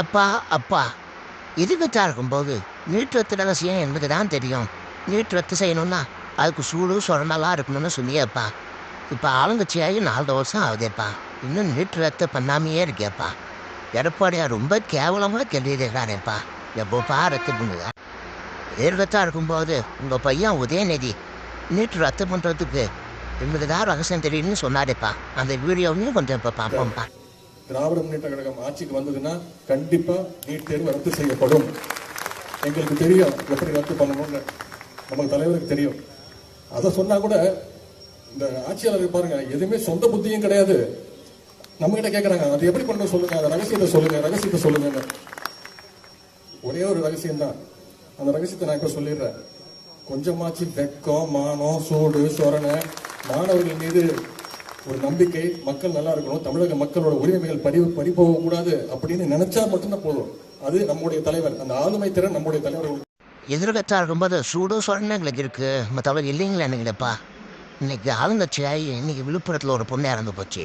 அப்பா அப்பா. எதிர்கத்தா இருக்கும்போது நீட் ரத்து ரகசியம் எனக்கு தான் தெரியும். நீட் ரத்து செய்யணும்னா அதுக்கு சூடு சுரண்டெல்லாம் இருக்கணும்னு சொன்னியேப்பா. இப்போ ஆளுங்கட்சியாகி நாலு வருஷம் ஆகுதேப்பா. இன்னும் நீட் ரத்து பண்ணாமையே இருக்கேப்பா எடப்பாடியார் ரொம்ப கேவலமாக கேள்விடுறாரேப்பா எப்போப்பா ரத்து பண்ணுதா எதிர்கத்தா இருக்கும்போது உங்கள் பையன் உதயநிதி நீட் ரத்து பண்ணுறதுக்கு எனக்கு தான் ரகசியம் தெரியும்னு சொன்னாரேப்பா. அந்த வீடியோவையும் கொஞ்சம் இப்போ பார்ப்போம்ப்பா. திராவிட முன்னேற்ற கழகம் ஆட்சிக்கு வந்ததுன்னா கண்டிப்பா நீட் தேர்வு ரத்து செய்யப்படும். எங்களுக்கு தெரியும் எப்படி ரத்து பண்ணணும்னு. நம்ம தலைவருக்கு தெரியும். அதை சொன்னா கூட இந்த ஆட்சியாளர் பாருங்க எதுவுமே சொந்த புத்தியும் கிடையாது. நம்ம கிட்ட கேட்கறாங்க அது எப்படி பண்ண சொல்லுங்க அந்த ரகசியத்தை சொல்லுங்க ரகசியத்தை சொல்லுங்க ஒரே ஒரு ரகசியம் தான் அந்த ரகசியத்தை நான் இப்ப சொல்லிடுறேன். கொஞ்சமாச்சு வெக்கம் மானம் சூடு சொரணை மாணவர்கள் மீது ஒரு நம்பிக்கை மக்கள் நல்லா இருக்கணும் தமிழக மக்களோட உரிமைகள் பறி பறி கூடாது அப்படின்னு நினைச்சா மட்டும்தான் போதும். அது நம்முடைய தலைவர் அந்த ஆளுமை திறன் நம்முடைய தலைவர் எதிர்கத்தா இருக்கும்போது சூடு சொரணை எங்களுக்கு இருக்கு. மற்றவங்க இல்லைங்களா என்னங்களப்பா இன்னைக்கு ஆளுங்கட்சியாகி இன்னைக்கு விழுப்புரத்தில் ஒரு பொண்ணு இறந்து போச்சு.